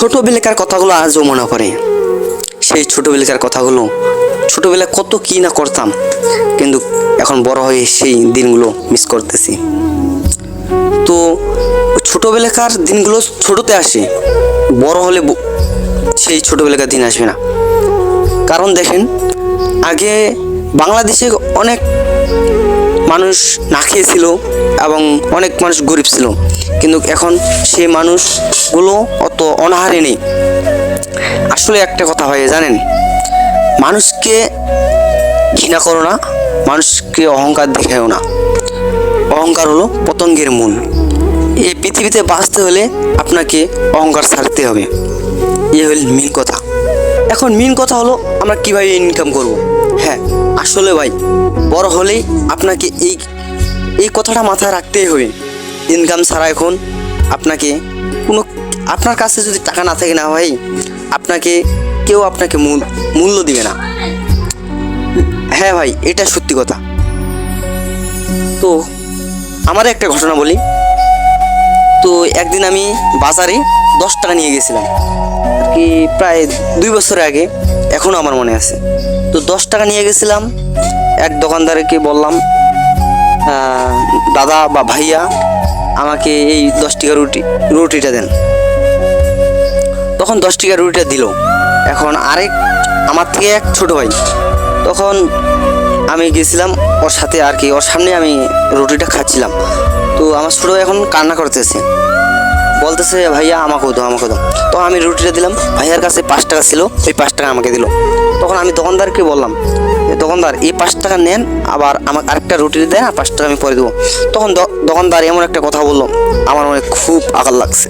ছোটোবেলাকার কথাগুলো আজও মনে পড়ে। সেই ছোটোবেলাকার কথাগুলো ছোটোবেলায় কত কী না করতাম, কিন্তু এখন বড় হয়ে সেই দিনগুলো মিস করতেছি। তো ছোটোবেলাকার দিনগুলো ছোটোতে আসে, বড় হলে সেই ছোটোবেলাকার দিন আসবে না। কারণ দেখেন, আগে বাংলাদেশে অনেক মানুষ না খেয়েছিল এবং অনেক মানুষ গরিব ছিল। কিন্তু এখন সে মানুষগুলো অত অনাহারে নেই। আসলে একটা কথা হয়, জানেন? মানুষকে ঘৃণা করো না, মানুষকে অহংকার দেখাও না। অহংকার হলো পতঙ্গের মূল। এই পৃথিবীতে বাঁচতে হলে আপনাকে অহংকার ছাড়তে হবে। এ হল মেন কথা। এখন মেন কথা হলো, আমরা কীভাবে ইনকাম করব? হ্যাঁ আসলে ভাই, বড় হলেই আপনাকে এই এই কথাটা মাথায় রাখতেই হবে। ইনকাম ছাড়া এখন আপনাকে কোনো আপনার কাছে যদি টাকা না থাকে না ভাই, আপনাকে কেউ আপনাকে মূল মূল্য দিবে না। হ্যাঁ ভাই, এটা সত্যি কথা। তো আমার একটা ঘটনা বলি। তো একদিন আমি বাজারে দশ টাকা নিয়ে গেছিলাম। আর কি প্রায় দুই বছর আগে এখনও আমার মনে আছে। তো দশ টাকা নিয়ে গেছিলাম, এক দোকানদারকে বললাম দাদা বা ভাইয়া আমাকে এই দশ টাকা রুটি, রুটিটা দেন। তখন দশ টাকা রুটিটা দিল। এখন আরেক, আমার থেকে এক ছোট ভাই। তখন আমি গেছিলাম, ওর সাথে আর কি, ওর সামনে আমি রুটিটা খাচ্ছিলাম। তো আমার ছোট ভাই এখন কান্না করতেছে। বলতেছে, ভাইয়া, আমাকেও দাও আমাকে দাও। তো আমি রুটিটা দিলাম। ভাইয়ার কাছে পাঁচ টাকা ছিল, ওই পাঁচ টাকা আমাকে দিল। তখন আমি দোকানদারকে বললাম "এ দোকানদার, এই পাঁচ টাকা নেন, আবার আমাকে আরেকটা রুটি দেন, আর পাঁচ টাকা আমি পরে দেবো। তখন দোকানদার এমন একটা কথা বলল, আমার মনে খুব আঘাত লাগছে।